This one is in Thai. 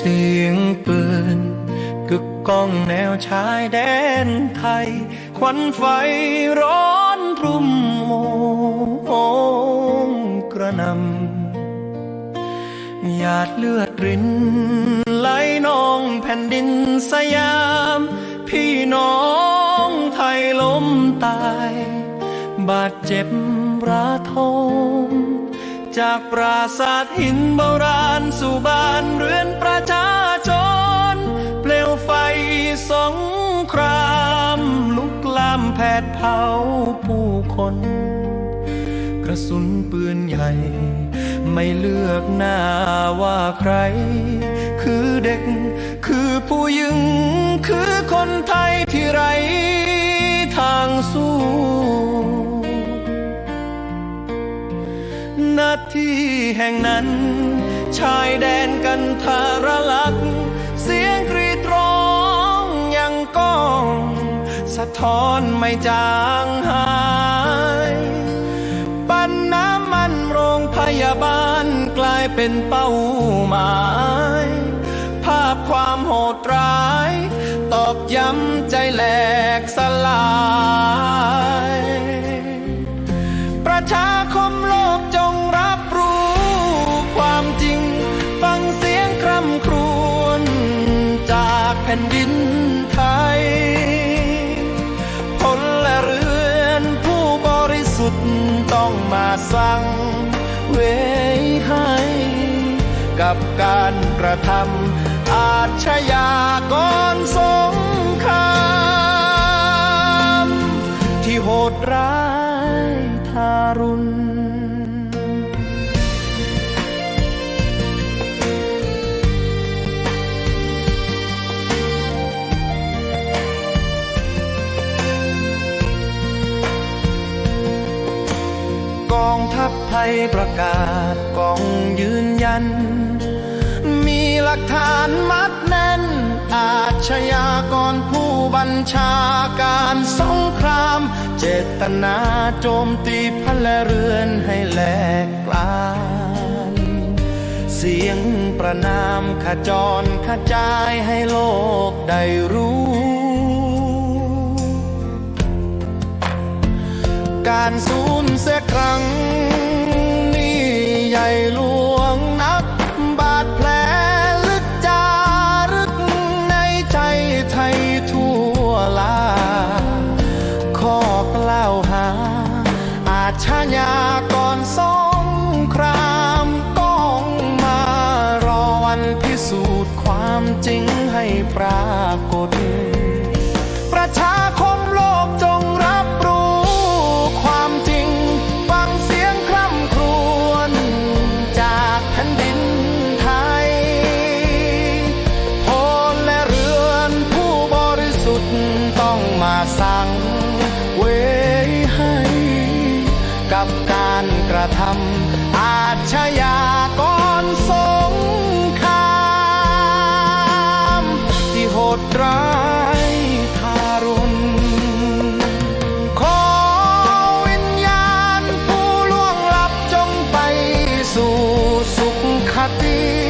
เสียงปืนกึกก้องแนวชายแดนไทย ควันไฟร้อนรุ่มโมงกระนำหยาดเลือดรินไหลนองแผ่นดินสยาม พี่น้องไทยล้มตาย บาดเจ็บระทง จากปราสาทหินโบราณสู่บ้านเรือนประชาชน เปลวไฟสงคราม ลุกลามแผดเผาผู้คน กระสุนปืนใหญ่ ไม่เลือกหน้าว่าใคร คือเด็ก คือผู้หญิง คือคนไทยที่ไรทางสู้ แห่งนั้น ชายแดนกันทารลักเสียงกรีดร้องยังก้อง สะท้อนไม่จางหาย ปันน้ำมันโรงพยาบาลกลายเป็นเป้าหมาย ภาพความโหดร้าย ตอกย้ำใจแหลกสลาย ผ่นดินไทยพละเรือนผู้บริสุทธิ์ต้องมาสั่งเวให้ กับการกระทำอาชญากรสงครามที่โหดร้ายทารุณ ประกาศกองยืนยัน มีหลักฐานมัดแน่น อาชญากรผู้บัญชาการสงคราม เจตนาโจมตีพลเรือนให้แหลกกลานเสียงประนามขจรขจายให้โลกได้รู้การสูญเสียครั้ง ญ่หลวงนัก บาดแผลลึกจารึกในใจไทยทั่วลา ข้อกล่าวหา อาชญากรสงครามต้องมารอวันพิสูจน์ความจริงให้ปรากฏ ชยากรสงครามที่โหดร้ายทารุณขอวิญญาณผู้ล่วงลับจงไปสู่สุขคติ